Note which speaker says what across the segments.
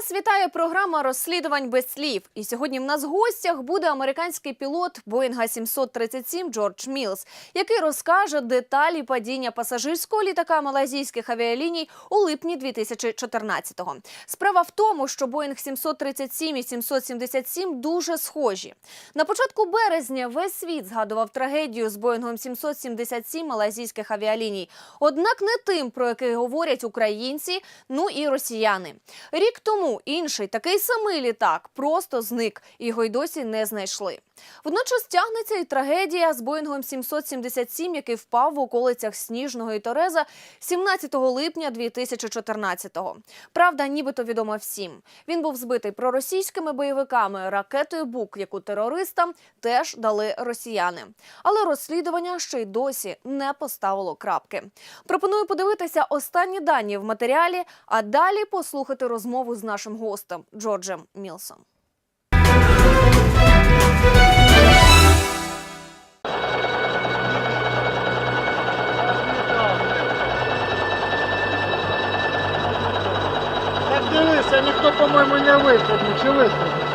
Speaker 1: Вас вітає програма розслідувань без слів. І сьогодні в нас в гостях буде американський пілот Боїнга 737 Джордж Мілс, який розкаже деталі падіння пасажирського літака малазійських авіаліній у липні 2014-го. Справа в тому, що Боїнг 737 і 777 дуже схожі. На початку березня весь світ згадував трагедію з Боїнгом 777 малазійських авіаліній. Однак не тим, про який говорять українці, ну і росіяни. Рік тому інший такий самий літак просто зник, його й досі не знайшли. Водночас тягнеться і трагедія з Боїнгом 777, який впав в околицях Сніжного і Тореза 17 липня 2014-го. Правда, нібито відома всім. Він був збитий проросійськими бойовиками ракетою Бук, яку терористам теж дали росіяни. Але розслідування ще й досі не поставило крапки. Пропоную подивитися останні дані в матеріалі, а далі послухати розмову з нашим гостем Джорджем Мілсом.
Speaker 2: Ніхто, по-моєму, не вистрибнув. чи вистрибнув?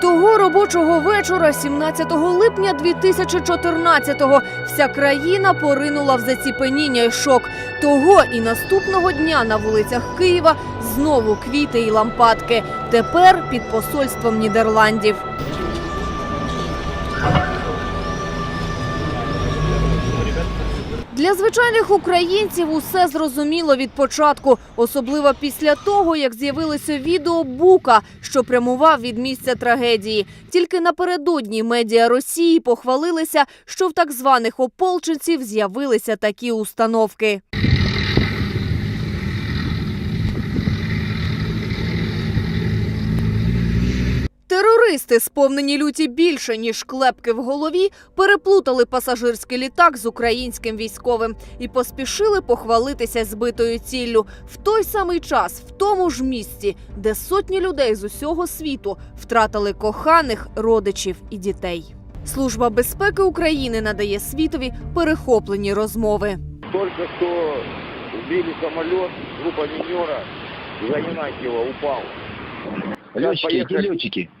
Speaker 1: Того робочого вечора, 17 липня 2014-го, вся країна поринула в заціпеніння й шок. Того і наступного дня на вулицях Києва знову квіти і лампадки. Тепер під посольством Нідерландів. Для звичайних українців усе зрозуміло від початку, особливо після того, як з'явилося відео Бука, що прямував від місця трагедії. Тільки напередодні медіа Росії похвалилися, що в так званих ополченців з'явилися такі установки. Терористи, сповнені люті більше ніж клепки в голові, переплутали пасажирський літак з українським військовим і поспішили похвалитися збитою ціллю в той самий час, в тому ж місці, де сотні людей з усього світу втратили коханих, родичів і дітей. Служба безпеки України надає світові перехоплені розмови.
Speaker 3: Только что сбили самолет, группа минера, Янинакиева упал. Сейчас
Speaker 4: Летчики, эти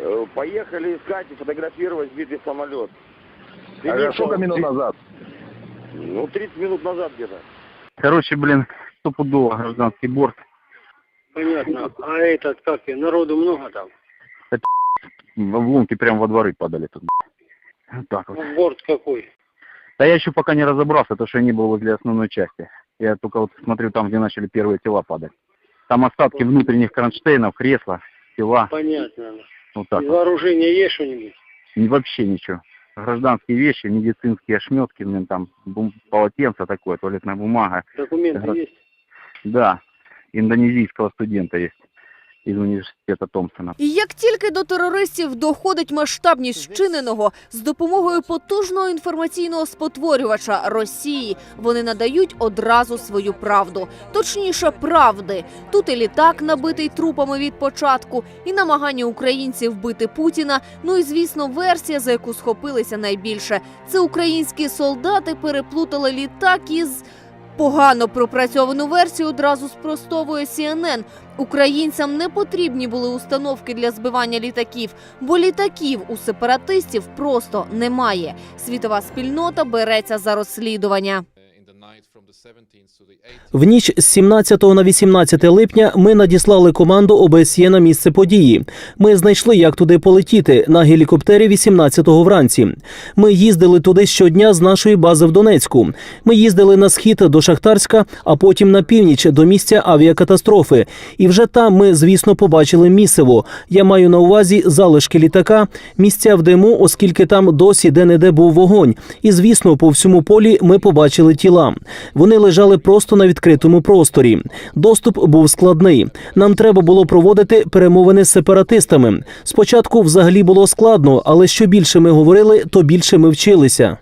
Speaker 3: поехали, э, поехали искать и фотографировать сбитый самолет.
Speaker 4: А сколько минут назад?
Speaker 3: Ну, 30 минут назад где-то.
Speaker 5: Короче, блин, стопудово гражданский борт.
Speaker 2: Понятно. А этот, как и, народу много там?
Speaker 5: В обломки прям во дворы падали тут. Вот так вот.
Speaker 2: Борт какой?
Speaker 5: Да я еще пока не разобрался, потому что я не был возле основной части. Я только вот смотрю там, где начали первые тела падать. Там остатки внутренних кронштейнов, кресла, тела.
Speaker 2: Понятно.
Speaker 5: Вот так
Speaker 2: Из
Speaker 5: вот.
Speaker 2: вооружения есть что-нибудь?
Speaker 5: И вообще ничего. Гражданские вещи, медицинские ошметки, блин, там бум- полотенце такое, туалетная бумага.
Speaker 2: Документы
Speaker 5: Ага.
Speaker 2: есть?
Speaker 5: Да, индонезийского студента есть из университета Томпсона.
Speaker 1: І як тільки до терористів доходить масштабність вчиненого з допомогою потужного інформаційного спотворювача Росії, вони надають одразу свою правду, точніше, правди. Тут і літак набитий трупами від початку, і намагання українців вбити Путіна. Ну і звісно, версія, за яку схопилися найбільше. Це українські солдати переплутали літак із. Погано пропрацьовану версію одразу спростовує CNN. Українцям не потрібні були установки для збивання літаків, бо літаків у сепаратистів просто немає. Світова спільнота береться за розслідування.
Speaker 6: В ніч з 17 на 18 липня ми надіслали команду ОБСЄ на місце події. Ми знайшли, як туди полетіти на гелікоптері 18-го вранці. Ми їздили туди щодня з нашої бази в Донецьку. Ми їздили на схід до Шахтарська, а потім на північ до місця авіакатастрофи. І вже там ми, звісно, побачили місиво. Я маю на увазі залишки літака, місця в диму, оскільки там досі де-не-де був вогонь. І звісно, по всьому полі ми побачили тіла. Вони лежали просто на відкритому просторі. Доступ був складний. Нам треба було проводити перемовини з сепаратистами. Спочатку взагалі було складно, але що більше ми говорили, то більше ми вчилися.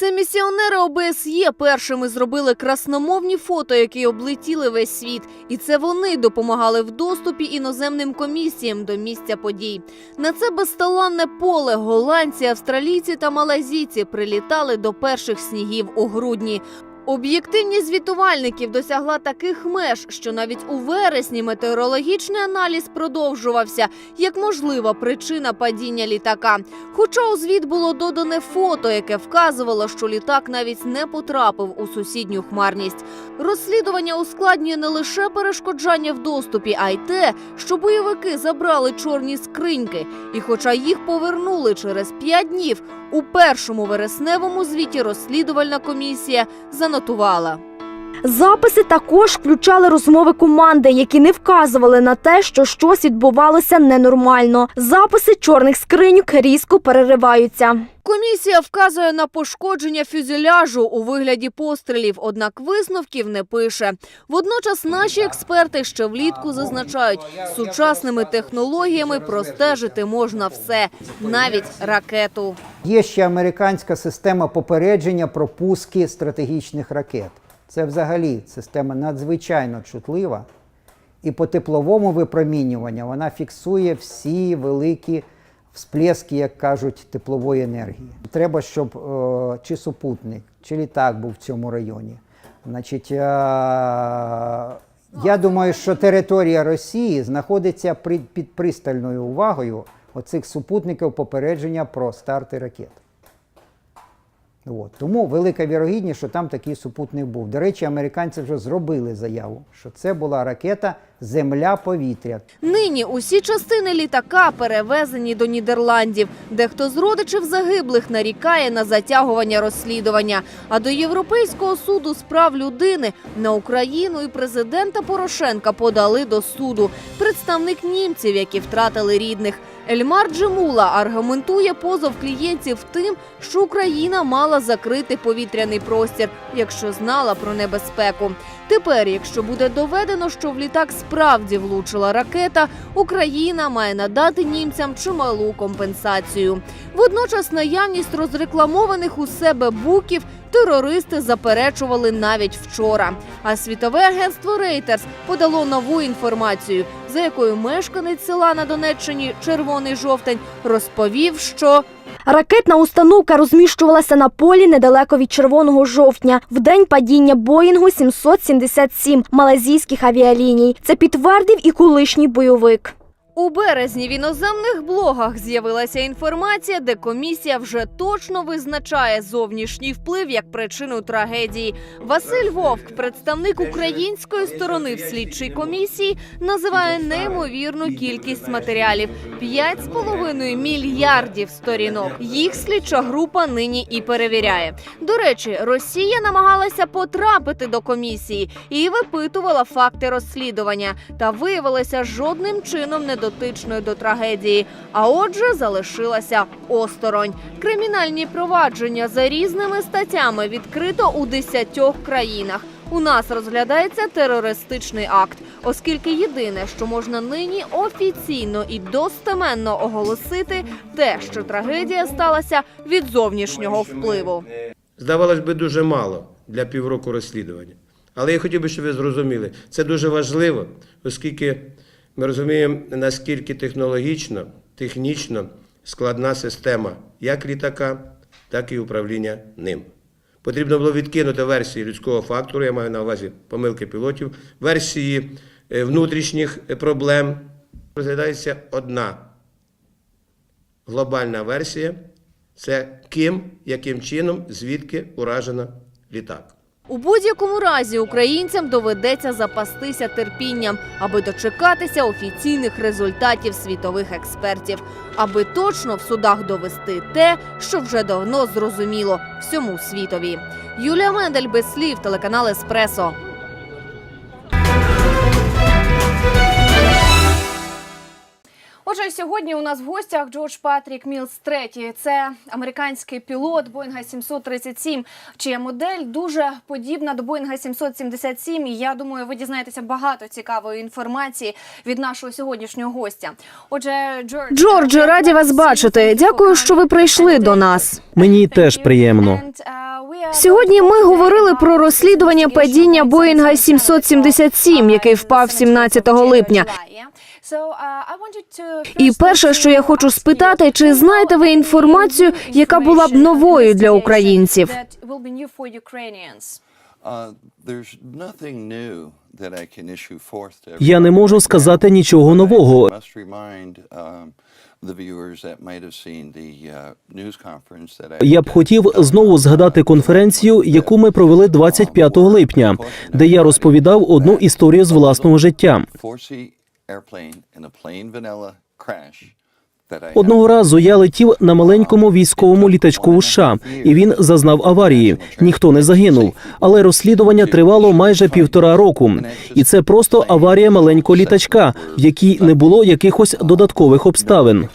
Speaker 1: Це місіонери ОБСЄ першими зробили красномовні фото, які облетіли весь світ, і це вони допомагали в доступі іноземним комісіям до місця подій. На це безталанне поле голландці, австралійці та малазійці прилітали до перших снігів у грудні. Об'єктивність звітувальників досягла таких меж, що навіть у вересні метеорологічний аналіз продовжувався як можлива причина падіння літака. Хоча у звіт було додане фото, яке вказувало, що літак навіть не потрапив у сусідню хмарність. Розслідування ускладнює не лише перешкоджання в доступі, а й те, що бойовики забрали чорні скриньки. І хоча їх повернули через п'ять днів, у першому вересневому звіті розслідувальна комісія занотувала.
Speaker 4: Записи також включали розмови команди, які не вказували на те, що щось відбувалося ненормально. Записи чорних скриньок різко перериваються.
Speaker 1: Комісія вказує на пошкодження фюзеляжу у вигляді пострілів, однак висновків не пише. Водночас наші експерти ще влітку зазначають, сучасними технологіями простежити можна все, навіть ракету.
Speaker 7: Є ще американська система попередження про пуски стратегічних ракет. Це взагалі система надзвичайно чутлива. І по тепловому випромінюванню вона фіксує всі великі всплески, як кажуть, теплової енергії. Треба, щоб е, чи супутник, чи літак був в цьому районі. Значить, е, я думаю, що територія Росії знаходиться під пристальною увагою оцих супутників попередження про старти ракет. От. Тому велика вірогідність, що там такий супутник був. До речі, американці вже зробили заяву, що це була ракета Земля-повітря.
Speaker 1: Нині усі частини літака перевезені до Нідерландів. Дехто з родичів загиблих нарікає на затягування розслідування. А до Європейського суду з прав людини на Україну і президента Порошенка подали до суду. Представник німців, які втратили рідних. Ельмар Джемула аргументує позов клієнтів тим, що Україна мала закрити повітряний простір, якщо знала про небезпеку. Тепер, якщо буде доведено, що в літак справді влучила ракета, Україна має надати німцям чималу компенсацію. Водночас наявність розрекламованих у себе буків терористи заперечували навіть вчора. А світове агентство Reuters подало нову інформацію, за якою мешканець села на Донеччині Червоний жовтень розповів, що
Speaker 4: Ракетна установка розміщувалася на полі недалеко від Червоного жовтня в день падіння Боїнгу 777 малазійських авіаліній. Це підтвердив і колишній бойовик.
Speaker 1: У березні в іноземних блогах з'явилася інформація, де комісія вже точно визначає зовнішній вплив як причину трагедії. Василь Вовк, представник української сторони в слідчій комісії, називає неймовірну кількість матеріалів 5,5 мільярдів сторінок. Їх слідча група нині і перевіряє. До речі, Росія намагалася потрапити до комісії і випитувала факти розслідування, та виявилася жодним чином недотичною до трагедії. А отже, залишилася осторонь. Кримінальні провадження за різними статтями відкрито у 10 країнах. У нас розглядається терористичний акт, оскільки єдине, що можна нині офіційно і достеменно оголосити, те, що трагедія сталася від зовнішнього впливу.
Speaker 8: Здавалось би, дуже мало для півроку розслідування. Але я хотів би, щоб ви зрозуміли, це дуже важливо, оскільки ми розуміємо, наскільки технологічно, технічно складна система як літака, так і управління ним. Потрібно було відкинути версії людського фактору, я маю на увазі помилки пілотів, версії е, внутрішніх проблем. Розглядається одна глобальна версія це ким, яким чином, звідки уражено літак.
Speaker 1: У будь-якому разі українцям доведеться запастися терпінням, аби дочекатися офіційних результатів світових експертів, аби точно в судах довести те, що вже давно зрозуміло всьому світові. Юлія Мендель без слів, телеканал Еспресо. Отже, сьогодні у нас в гостях Джордж Патрік Мілс III. Це американський пілот Боїнга 737, чия модель дуже подібна до Боїнга 777. І я думаю, ви дізнаєтеся багато цікавої інформації від нашого сьогоднішнього гостя. Отже, Джордж,
Speaker 4: Джордже, раді вас бачити. Дякую, що ви прийшли до нас.
Speaker 6: Мені теж приємно.
Speaker 4: Сьогодні ми говорили про розслідування падіння Боїнга 777, який впав 17 липня. І перше, що я хочу спитати, чи знаєте ви інформацію, яка була б новою для українців?
Speaker 9: Uh,
Speaker 6: Я не можу сказати нічого нового.
Speaker 9: Um, uh,
Speaker 6: Я б хотів знову згадати конференцію, яку ми провели 25 липня, де я розповідав одну історію з власного життя.
Speaker 9: 4C airplane in a plain vanilla crash that I
Speaker 6: Одного разу я летів на маленькому військовому літачку США, і він зазнав аварії. Ніхто не загинув, але розслідування тривало майже півтора року. І це просто аварія маленького літачка, в якій не було якихось додаткових обставин.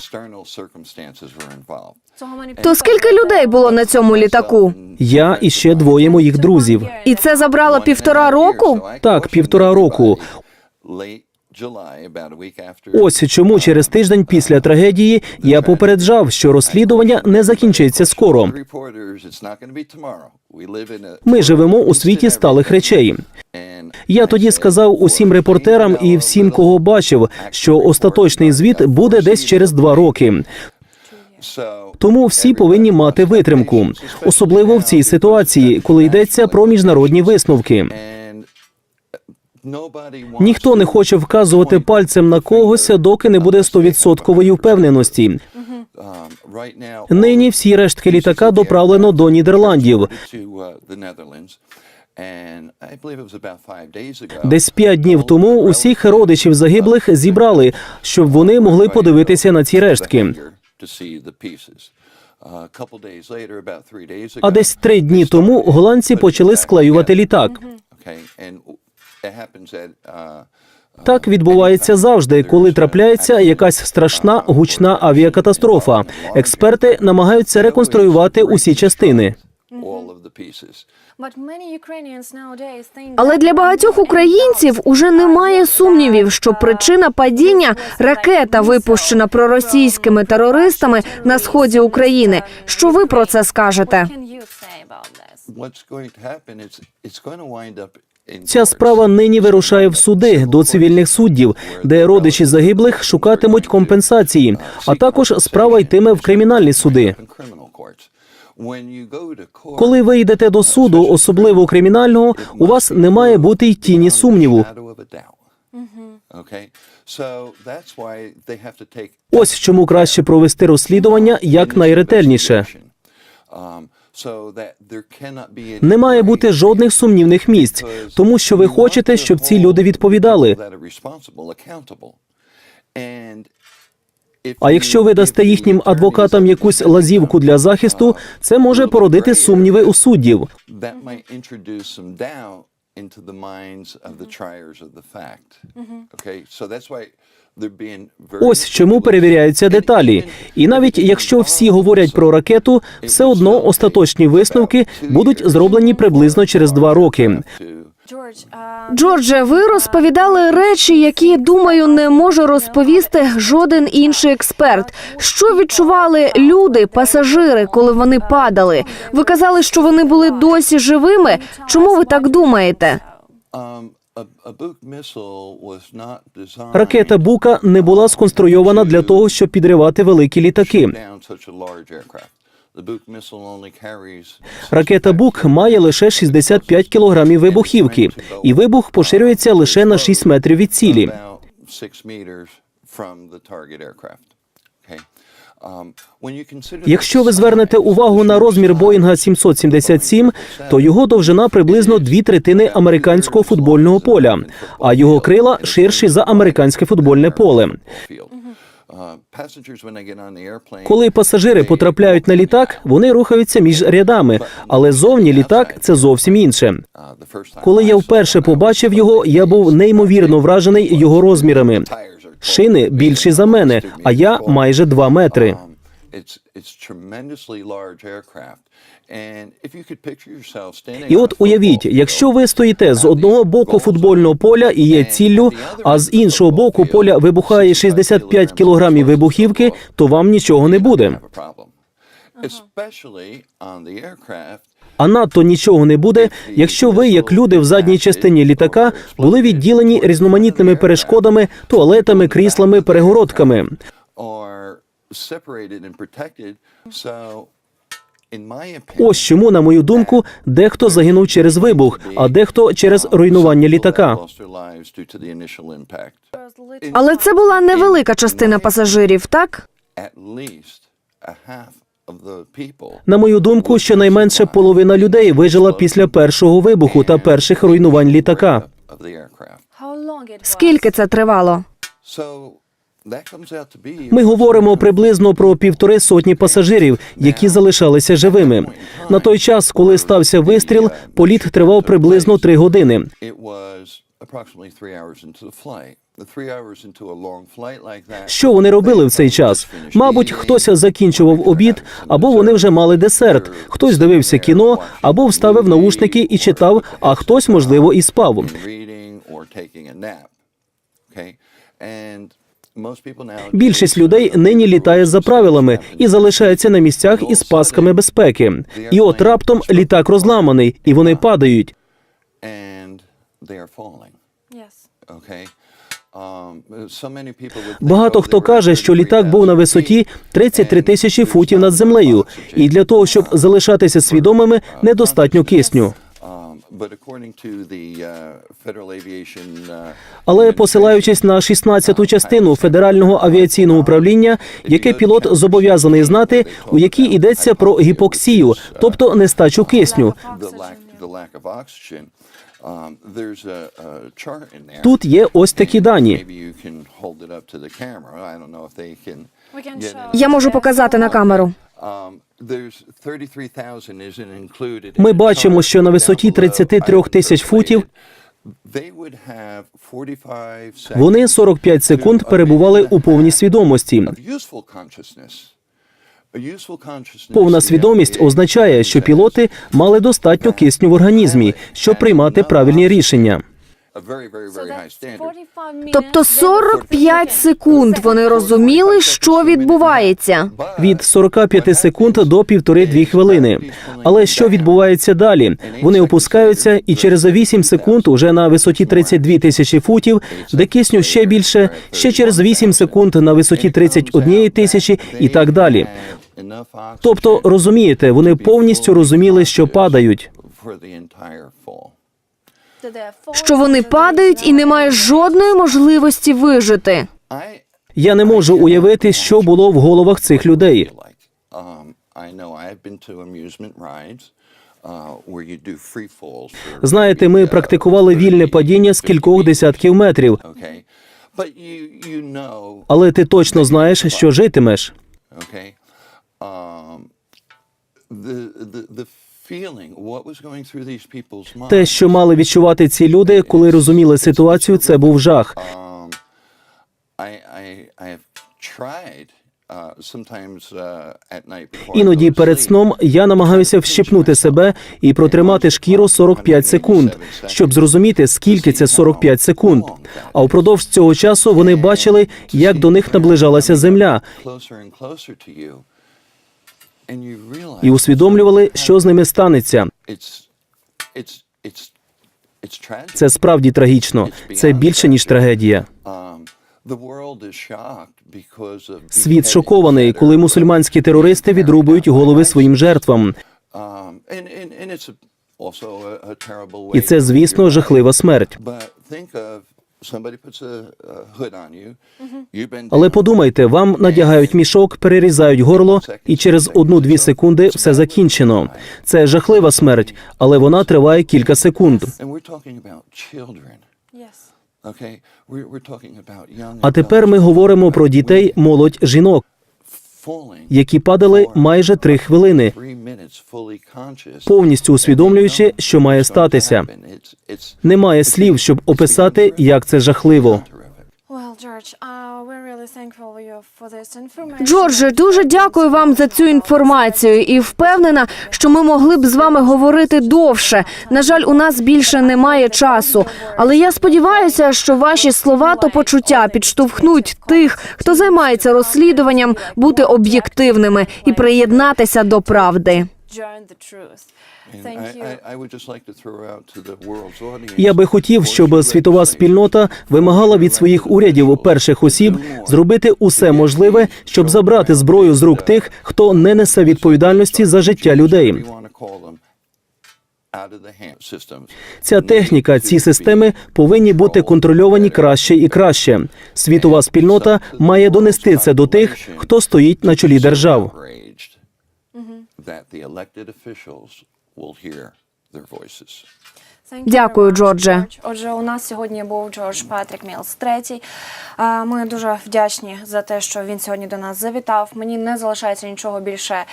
Speaker 1: То скільки людей було на цьому літаку?
Speaker 6: Я і ще двоє моїх друзів.
Speaker 1: І це забрало півтора року?
Speaker 6: Так, півтора року. Ось чому через тиждень після трагедії я попереджав, що розслідування не закінчиться скоро. Ми живемо у світі сталих речей. Я тоді сказав усім репортерам і всім, кого бачив, що остаточний звіт буде десь через два роки. Тому всі повинні мати витримку, особливо в цій ситуації, коли йдеться про міжнародні висновки. Ніхто не хоче вказувати пальцем на когось, доки не буде стовідсоткової впевненості.
Speaker 9: um,
Speaker 6: Нині всі рештки літака доправлено до Нідерландів.
Speaker 9: uh.
Speaker 6: Десь п'ять днів тому усіх родичів загиблих зібрали, щоб вони могли подивитися на ці рештки.
Speaker 9: Uh,
Speaker 6: А десь три дні тому голландці почали склеювати літак.
Speaker 9: Uh,
Speaker 6: Так відбувається завжди, коли трапляється якась страшна гучна авіакатастрофа. Експерти намагаються реконструювати усі частини.
Speaker 1: Але для багатьох українців уже немає сумнівів, що причина падіння ракета, випущена проросійськими терористами на сході України. Що ви про це скажете?
Speaker 6: Ця справа нині вирушає в суди до цивільних суддів, де родичі загиблих шукатимуть компенсації. А також справа йтиме в кримінальні суди. Коли ви йдете до суду, особливо кримінального, у вас не має бути й тіні сумніву. Ось чому краще провести розслідування як найретельніше. Не має бути жодних сумнівних місць, тому що ви хочете, щоб ці люди відповідали. А якщо ви дасте їхнім адвокатам якусь лазівку для захисту, це може породити сумніви у суддів.
Speaker 9: Into the minds of the triers of the fact. Okay, so that's why they're being very
Speaker 6: Ось чому перевіряються деталі. І навіть якщо всі говорять про ракету, все одно остаточні висновки будуть зроблені приблизно через два роки.
Speaker 9: to
Speaker 1: Джордже, ви розповідали речі, які думаю не може розповісти жоден інший експерт. Що відчували люди, пасажири, коли вони падали? Ви казали, що вони були досі живими. Чому ви так думаєте?
Speaker 9: um,
Speaker 6: Ракета Бука не була сконструйована для того, щоб підривати великі літаки. Ракета Бук має лише 65 кілограмів вибухівки, і вибух поширюється лише на 6 метрів від цілі.
Speaker 9: Um,
Speaker 6: Якщо ви звернете увагу на розмір Боїнга 777, то його довжина приблизно дві третини американського футбольного поля, а його крила ширші за американське футбольне поле. Коли пасажири потрапляють на літак, вони рухаються між рядами, але зовні літак це зовсім інше. Коли я вперше побачив його, я був неймовірно вражений його розмірами. Шини більші за мене, а я майже два метри. І от уявіть, якщо ви стоїте з одного боку футбольного поля і є ціллю, а з іншого боку поля вибухає 65 кілограмів вибухівки, то вам нічого не буде.
Speaker 9: aircraft
Speaker 6: А надто нічого не буде, якщо ви, як люди в задній частині літака, були відділені різноманітними перешкодами, туалетами, кріслами, перегородками. Ось чому, на мою думку, дехто загинув через вибух, а дехто через руйнування літака.
Speaker 4: Але це була невелика частина пасажирів, так?
Speaker 6: На мою думку, щонайменше половина людей вижила після першого вибуху та перших руйнувань літака.
Speaker 4: Скільки це тривало?
Speaker 6: Ми говоримо приблизно про півтори сотні пасажирів, які залишалися живими. На той час, коли стався вистріл, політ тривав приблизно три години. Що вони робили в цей час? Мабуть, хтось закінчував обід, або вони вже мали десерт. Хтось дивився кіно, або вставив наушники і читав, а хтось, можливо, і спав. Більшість людей нині літає за правилами і залишається на місцях із пасками безпеки. І от раптом літак розламаний, і вони падають.
Speaker 9: Um,
Speaker 6: Багато
Speaker 9: oh,
Speaker 6: хто каже, що літак був на висоті
Speaker 9: feet,
Speaker 6: 33 тисячі футів над землею, і для того, щоб залишатися свідомими, недостатньо кисню. Але посилаючись на 16-ту частину федерального авіаційного управління, яке пілот зобов'язаний знати, у якій йдеться про гіпоксію, тобто нестачу кисню.
Speaker 9: um.
Speaker 6: Тут є ось такі дані.
Speaker 4: Я можу показати на камеру.
Speaker 9: Um, there's 33,000 isn't included. in
Speaker 6: Ми бачимо, що на висоті
Speaker 9: below.
Speaker 6: 33 тисяч футів
Speaker 9: They would have 45
Speaker 6: вони 45 секунд перебували у повній свідомості. Повна свідомість означає, що пілоти мали достатньо кисню в організмі, щоб приймати правильні рішення.
Speaker 4: Тобто 45 секунд вони розуміли, що відбувається.
Speaker 6: Від 45 секунд до півтори-дві хвилини. Але що відбувається далі? Вони опускаються, і через 8 секунд, уже на висоті 32 тисячі футів, де кисню ще більше, ще через 8 секунд на висоті 31 тисячі і так далі. Тобто, розумієте, вони повністю розуміли, що падають.
Speaker 4: Що вони падають і немає жодної можливості вижити.
Speaker 6: Я не можу уявити, що було в головах цих людей.
Speaker 9: Um,
Speaker 6: Знаєте, ми практикували вільне падіння з кількох десятків метрів, але ти точно знаєш, що житимеш. Те, що мали відчувати ці люди, коли розуміли ситуацію, це був жах.
Speaker 9: Um. Uh, uh,
Speaker 6: Іноді перед сном я намагаюся вщипнути себе і протримати шкіру 45 секунд, щоб зрозуміти, скільки це 45 секунд. А впродовж цього часу вони бачили, як до них наближалася земля, і усвідомлювали, що з ними станеться. Це справді трагічно. Це більше ніж трагедія.
Speaker 9: Um,
Speaker 6: Світ шокований, коли мусульманські терористи відрубують голови своїм жертвам.
Speaker 9: Um.
Speaker 6: І це, звісно, жахлива смерть.
Speaker 9: But think of somebody puts a, a hood on you. You've been
Speaker 6: Але подумайте, вам надягають мішок, перерізають горло, і через одну-дві секунди все закінчено. Це жахлива смерть, але вона триває кілька секунд.
Speaker 9: And we're talking about children. Okay, we're, we're talking about young
Speaker 6: А тепер ми говоримо про дітей, молодь, жінок, які падали майже три хвилини, повністю усвідомлюючи, що має статися. Немає слів, щоб описати, як це жахливо.
Speaker 4: Джордже, дуже дякую вам за цю інформацію і впевнена, що ми могли б з вами говорити довше. На жаль, у нас більше немає часу. Але я сподіваюся, що ваші слова та почуття підштовхнуть тих, хто займається розслідуванням, бути об'єктивними і приєднатися до правди.
Speaker 10: And I, I, I would just like to throw out to the world's audience.
Speaker 6: Я би хотів, щоб світова спільнота вимагала від своїх урядів перших осіб зробити усе можливе, щоб забрати зброю з рук тих, хто не несе відповідальності за життя людей. Ця техніка, ці системи повинні бути контрольовані краще і краще. Світова спільнота має донести це до тих, хто стоїть на чолі держав.
Speaker 10: Will hear their voices.
Speaker 4: Дякую, Джордже. Отже, у нас сьогодні був Джордж Патрік Мілс третій. Ми дуже вдячні за те, що він сьогодні до нас завітав. Мені не залишається нічого більше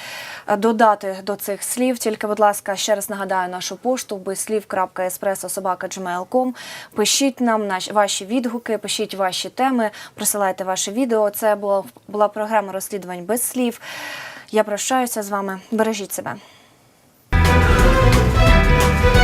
Speaker 4: е, додати до цих слів. Тільки, будь ласка, ще раз нагадаю нашу пошту безслів.espresso.gmail.com. Пишіть нам наші ваші відгуки, пишіть ваші теми, присилайте ваше відео. Це була була програма розслідувань без слів. Я прощаюся з вами. Бережіть себе. Thank you.